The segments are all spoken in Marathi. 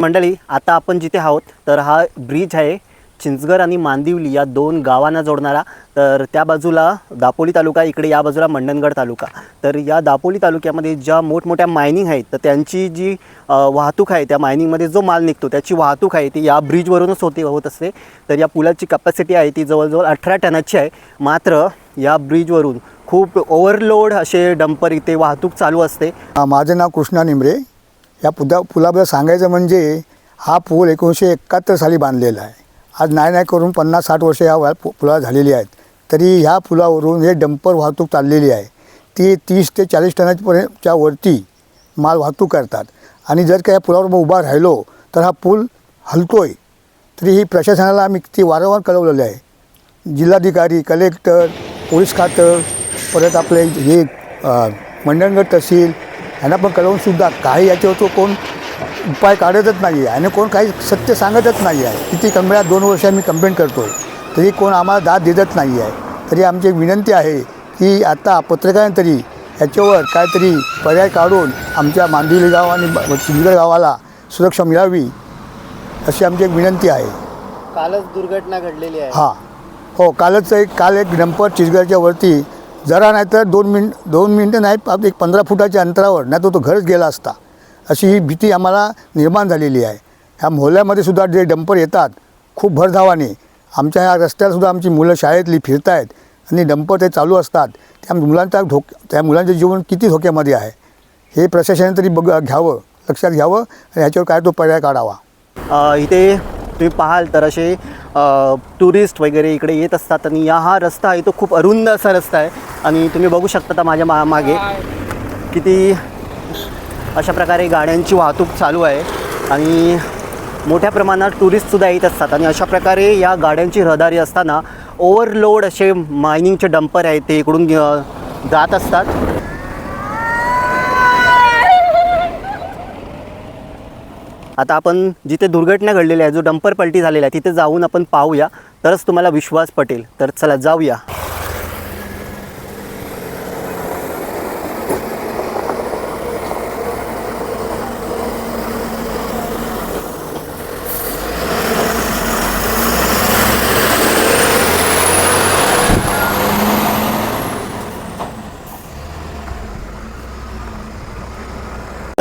मंडळी आता आपण जिथे आहोत तर हा ब्रिज आहे चिंचगर आणि मांदिवली या दोन गावांना जोडणारा तर त्या बाजूला दापोली तालुका इकडे या बाजूला मंडणगड तालुका. तर या दापोली तालुक्यामध्ये ज्या मोठमोठ्या मायनिंग आहेत तर त्यांची जी वाहतूक आहे त्या मायनिंगमध्ये जो माल निघतो त्याची वाहतूक आहे ती या ब्रिजवरूनच होते होत असते. तर या पुलाची कपॅसिटी आहे ती जवळजवळ अठरा टनाची आहे. मात्र या ब्रिजवरून खूप ओव्हरलोड असे डंपर इथे वाहतूक चालू असते. माझं नाव कृष्णा निमरे. या पुदा पुलाबद्दल सांगायचं म्हणजे हा पूल एकोणीसशे एकाहत्तर साली बांधलेला आहे. आज नाही नाही करून पन्नास साठ वर्ष या वा- पु- झालेली आहेत. तरी ह्या पुलावरून हे डंपर वाहतूक चाललेली आहे. ती तीस ते चाळीस टनापर्यंतच्या वरती माल वाहतूक करतात. आणि जर का या पुलावर मग उभा राहिलो तर हा पूल हलतो आहे तरी ही प्रशासनाला आम्ही ती वारंवार कळवलेलं आहे. जिल्हाधिकारी कलेक्टर पोलीस खातं परत आपले हे मंडणगड तहसील यांना पण कळवूनसुद्धा काही याच्यावर तो कोण उपाय काढतच नाही आहे आणि कोण काही सत्य सांगतच नाही आहे किती कंपन्या दोन वर्ष आम्ही कंप्लेंट करतो आहे तरी कोण आम्हाला दाद देतच नाही आहे तरी आमची एक विनंती आहे की आता पत्रकारांनी तरी याच्यावर काहीतरी पर्याय काढून आमच्या मांदिवली गाव आणि चिंचगड गावाला सुरक्षा मिळावी अशी आमची एक विनंती आहे. कालच दुर्घटना घडलेली आहे. हां. हो कालच एक काल एक डंपर चिचगडच्या वरती जरा नाही तर दोन मिनिट दोन मिनटं नाही एक पंधरा फुटाच्या अंतरावर नाही तर तो घरच गेला असता. अशी ही भीती आम्हाला निर्माण झालेली आहे. ह्या मोहल्ल्यामध्ये सुद्धा जे डंपर येतात खूप भरधावाने. आमच्या ह्या रस्त्यालासुद्धा आमची मुलं शाळेतली फिरत आहेत आणि डंपर ते चालू असतात. त्या मुलांचा धोक त्या मुलांचे जीवन किती धोक्यामध्ये आहे? हे प्रशासनाने तरी बघ घ्यावं लक्षात घ्यावं आणि ह्याच्यावर काय तो पर्याय काढावा. इथे तुम्ही पाहाल तर असे टुरिस्ट वगैरे इकडे येत असतात आणि या हा रस्ता आहे तो खूप अरुंद असा रस्ता आहे. आणि तुम्ही बघू शकता माझ्या मा मागे किती अशा प्रकारे गाड्यांची वाहतूक चालू आहे. आणि मोठ्या प्रमाणात टुरिस्टसुद्धा येत असतात. आणि अशा प्रकारे या गाड्यांची रहदारी असताना ओव्हरलोड असे मायनिंगचे डंपर आहेत ते इकडून जात असतात. आता आपण जिथे दुर्घटना घडलेली आहे जो डंपर पलटी झालेला आहे तिथे जाऊन आपण पाहूया. तरच तुम्हाला विश्वास पटेल. तर चला जाऊया.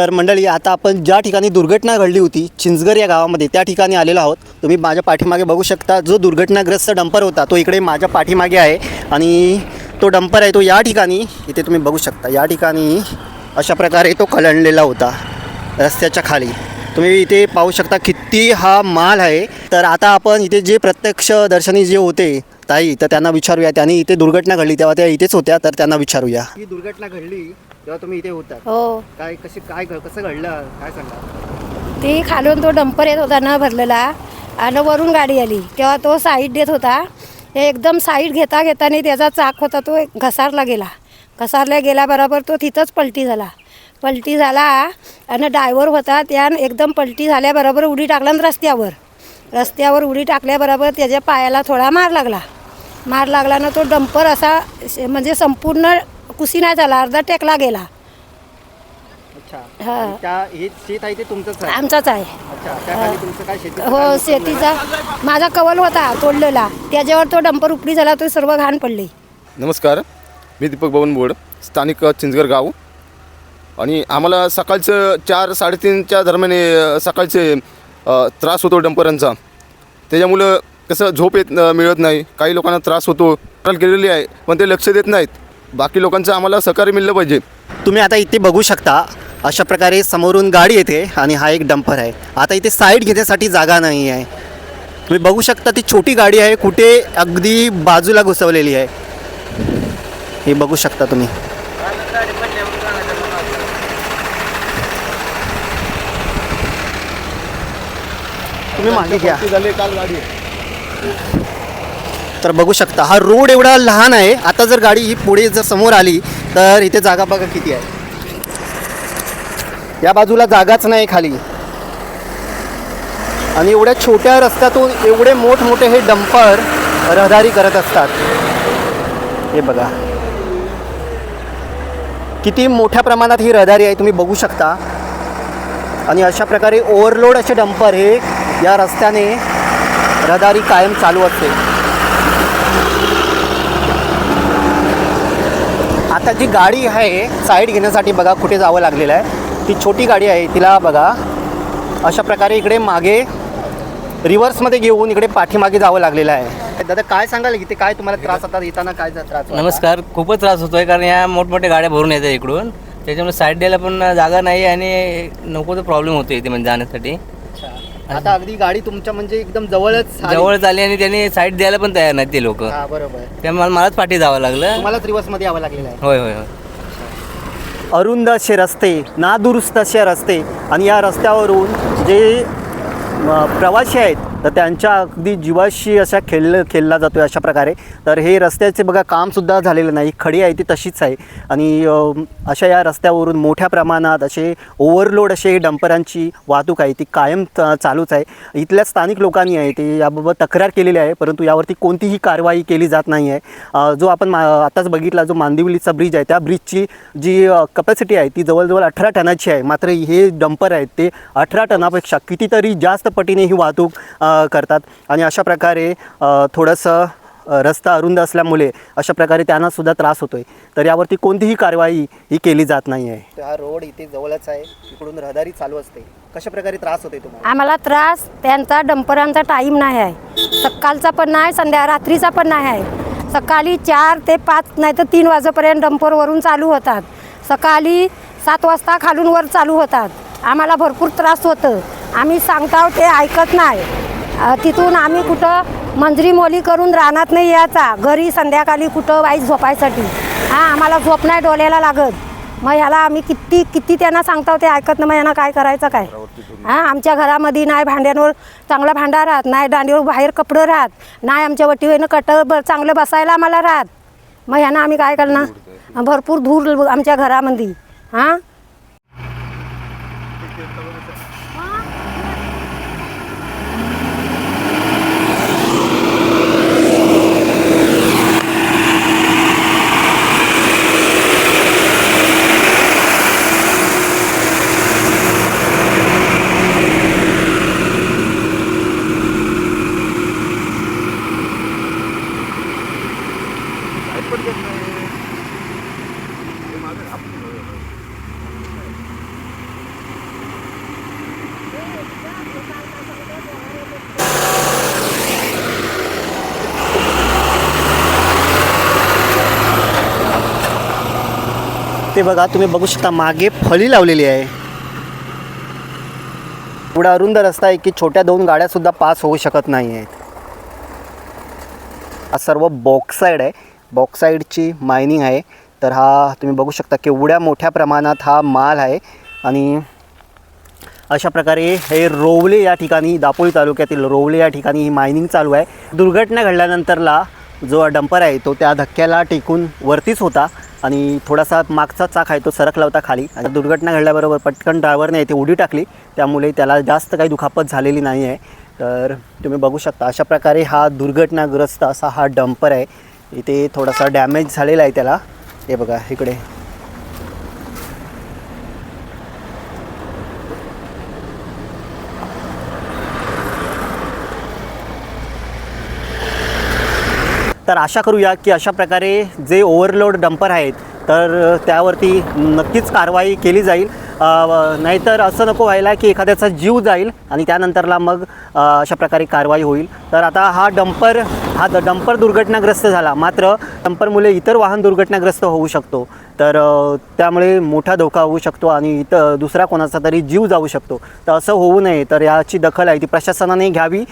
तर मंडळी आता आपण ज्या ठिकाणी दुर्घटना घडली होती चिंचगर या गावामध्ये त्या ठिकाणी आलेलो आहोत. तुम्ही माझ्या पाठीमागे बघू शकता जो दुर्घटनाग्रस्त डंपर होता तो इकडे माझ्या पाठीमागे आहे. आणि तो डंपर आहे तो या ठिकाणी इथे तुम्ही बघू शकता या ठिकाणी अशा प्रकारे तो कलंडलेला होता रस्त्याच्या खाली. तुम्ही इथे पाहू शकता किती हा माल आहे. तर आता आपण इथे जे प्रत्यक्ष दर्शनी जे होते ताई तर त्यांना विचारूया त्यांनी इथे दुर्घटना घडली तेव्हा त्या इथेच होत्या तर त्यांना विचारूया. ही दुर्घटना घडली तेव्हा तुम्ही इथे होता. हो. काय कशी काय कसं घडलं? काय सांगा? ती खालून तो डंपर येत होता ना भरलेला आणि वरून गाडी आली. तेव्हा तो साईड देत होता. हे एकदम साईड घेता घेताना त्याचा चाक होता तो एक घसारला गेला. घसारला गेल्याबरोबर तो तिथंच पलटी झाला. पलटी झाला आणि ड्रायव्हर होता त्या एकदम पलटी झाल्याबरोबर उडी टाकला ना रस्त्यावर. रस्त्यावर उडी टाकल्याबरोबर त्याच्या पायाला थोडा मार लागला. मार लागला ना तो डंपर असा म्हणजे संपूर्ण कुसी नाही झाला अर्धा टेकला गेला. हा. हे आमचाच आहे. अच्छा त्या खाली तुमचं काय शेती हो शेतीचा माझा कवल होता तोडलेला. त्याच्यावर तो डंपर उपडी झाला तो सर्व घाण पडली. नमस्कार. मी दीपक बावनबोड स्थानिक चिंचगड गाव. आणि आम्हाला सकाळचं चार साडेतीनच्या दरम्यान सकाळचे त्रास होतो डंपरांचा. त्याच्यामुळं कसं झोप येत मिळत नाही. काही लोकांना त्रास होतो. कल केलेली आहे पण ते लक्ष देत नाहीत. बाकी लोकांचं आम्हाला सहकार्य मिळलं पाहिजे. तुम्ही आता इथे बघू शकता अशा प्रकारे समोरून गाडी येते आणि हा एक डंपर आहे. आता इथे साईड घेण्यासाठी जागा नाही आहे. तुम्ही बघू शकता ती छोटी गाडी आहे. कुठे अगदी बाजूला घुसवलेली आहे. हे बघू शकता तुम्ही. तुम्ही मागे घ्या. झाले काल गाडी. तर बघू शकता हा रोड एवढा लहान आहे. आता जर गाडी ही पुढे जर समोर आली तर इथे जागा बघा किती आहे. या बाजूला जागाच नाही खाली. आणि एवढ्या छोट्या रस्त्यातून एवढे मोठमोठे हे डंपर रहदारी करत असतात. हे बघा. किती मोठ्या प्रमाणात ही रहदारी आहे तुम्ही बघू शकता. आणि अशा प्रकारे ओव्हरलोड असे डंपर हे या रस्त्याने रहदारी कायम चालू असते. आता जी गाडी आहे साईड घेण्यासाठी बघा कुठे जावं लागलेलं आहे. ती छोटी गाडी आहे तिला बघा. अशा प्रकारे इकडे मागे रिव्हर्समध्ये घेऊन इकडे पाठीमागे जावं लागलेलं आहे. दादा काय सांगाल? की ते काय तुम्हाला त्रास होतात? येताना काय त्रास नमस्कार. खूपच त्रास होतोय कारण या मोठमोठ्या गाड्या भरून येतात इकडून. त्याच्यामुळे साईड द्यायला पण जागा नाही आणि नको तर प्रॉब्लेम होतो इथे म्हणजे जाण्यासाठी. आता अगदी गाडी तुमच्या म्हणजे एकदम जवळच. जवळ आली आणि त्यांनी साईड द्यायला पण तयार नाहीत ते लोक. हा बरोबर. त्यामुळे मला- मलाच पाठी जावं लागलं. तुम्हालाच रिव्हर्समध्ये यावं लागलेलं आहे. होय होय होय. अरुंद असे रस्ते नादुरुस्त असे रस्ते आणि या रस्त्यावरून जे म, प्रवासी आहेत तर त्यांच्या अगदी जीवाशी अशा खेळ खेळला जातो आहे अशा प्रकारे. तर हे रस्त्याचे बघा कामसुद्धा झालेलं नाही. खडी आहे ती तशीच आहे. आणि अशा या रस्त्यावरून मोठ्या प्रमाणात असे ओव्हरलोड असे डंपरांची वाहतूक आहे. ती कायम चालूच आहे. इथल्या स्थानिक लोकांनी आहे ते याबाबत तक्रार केलेली आहे परंतु यावरती कोणतीही कारवाई केली जात नाही आहे. जो आपण मा आताच बघितला जो मांदिवलीचा ब्रिज आहे त्या ब्रिजची जी कपॅसिटी आहे ती जवळजवळ अठरा टनाची आहे. मात्र हे डंपर आहेत ते अठरा टनापेक्षा कितीतरी जास्त पटीने ही वाहतूक करतात. आणि अशा प्रकारे थोडंसं रस्ता अरुंद असल्यामुळे अशा प्रकारे त्यांना सुद्धा त्रास होतोय. तर यावरती कोणतीही कारवाई ही केली जात नाही आहे हा रोड इथे जवळच आहे. इकडून रहदारी चालू असते. कशा प्रकारे त्रास होते तुम्हाला? आम्हाला त्रास त्यांचा डंपरांचा टाईम नाही आहे. सकाळचा पण नाही संध्या रात्रीचा पण नाही आहे. सकाळी चार ते पाच नाही तर तीन वाजेपर्यंत डंपरवरून चालू होतात. सकाळी सात वाजता खालून वर चालू होतात. आम्हाला भरपूर त्रास होतं. आम्ही सांगताव ते ऐकत नाही. तिथून आम्ही कुठं मंजरी मोली करून रानात नाही यायचा. घरी संध्याकाळी कुठं वाईट झोपायसाठी. हां आम्हाला झोप नाही डोळ्याला लागत. मग ह्याला आम्ही किती किती त्यांना सांगता ते ऐकत नाही मग यांना काय करायचं काय? हां आमच्या घरामध्ये नाही भांड्यांवर चांगला भांडा राहत नाही दांडीवर बाहेर कपडं राहत नाही आमच्या वटीवरनं कटं ब चांगलं बसायला आम्हाला राहत. मग ह्यांना आम्ही काय करणार? भरपूर धूर आमच्या घरामध्ये. हां? ते बघा तुम्ही बघू शकता मागे फळी लावलेली आहे. एवढा अरुंद रस्ता आहे की छोट्या दोन गाड्यासुद्धा पास होऊ शकत नाही आहेत हा सर्व बॉक्साईड आहे. बॉक्साईडची मायनिंग आहे. तर हा तुम्ही बघू शकता केवढ्या मोठ्या प्रमाणात हा माल आहे. आणि अशा प्रकारे हे रोवले या ठिकाणी दापोली तालुक्यातील रोवले या ठिकाणी ही मायनिंग चालू आहे. दुर्घटना घडल्यानंतरला जो डंपर आहे तो त्या धक्क्याला टेकून वरतीच होता आणि थोडासा मागचा चाक आहे तो सरकला होता खाली. आणि दुर्घटना घडल्याबरोबर पटकन ड्रायव्हरने इथे उडी टाकली. त्यामुळे त्याला जास्त काही दुखापत झालेली नाही आहे. तर तुम्ही बघू शकता अशा प्रकारे हा दुर्घटनाग्रस्त असा हा डंपर आहे. इथे थोडासा डॅमेज झालेला आहे त्याला. हे बघा इकडे. तर आशा करूया की अशा प्रकारे जे ओव्हरलोड डंपर आहेत तर त्यावरती नक्कीच कारवाई केली जाईल. नाहीतर असं नको व्हायला की एखाद्याचा जीव जाईल आणि त्यानंतरला मग अशा प्रकारे कारवाई होईल. तर आता हा डंपर हा द- डंपर दुर्घटनाग्रस्त झाला. मात्र डंपरमुळे इतर वाहन दुर्घटनाग्रस्त होऊ शकतो. तर त्यामुळे मोठा धोका होऊ शकतो आणि इथं दुसरा कोणाचा तरी जीव जाऊ शकतो. तर असं होऊ नये. तर याची दखल आहे ती प्रशासनाने घ्यावी.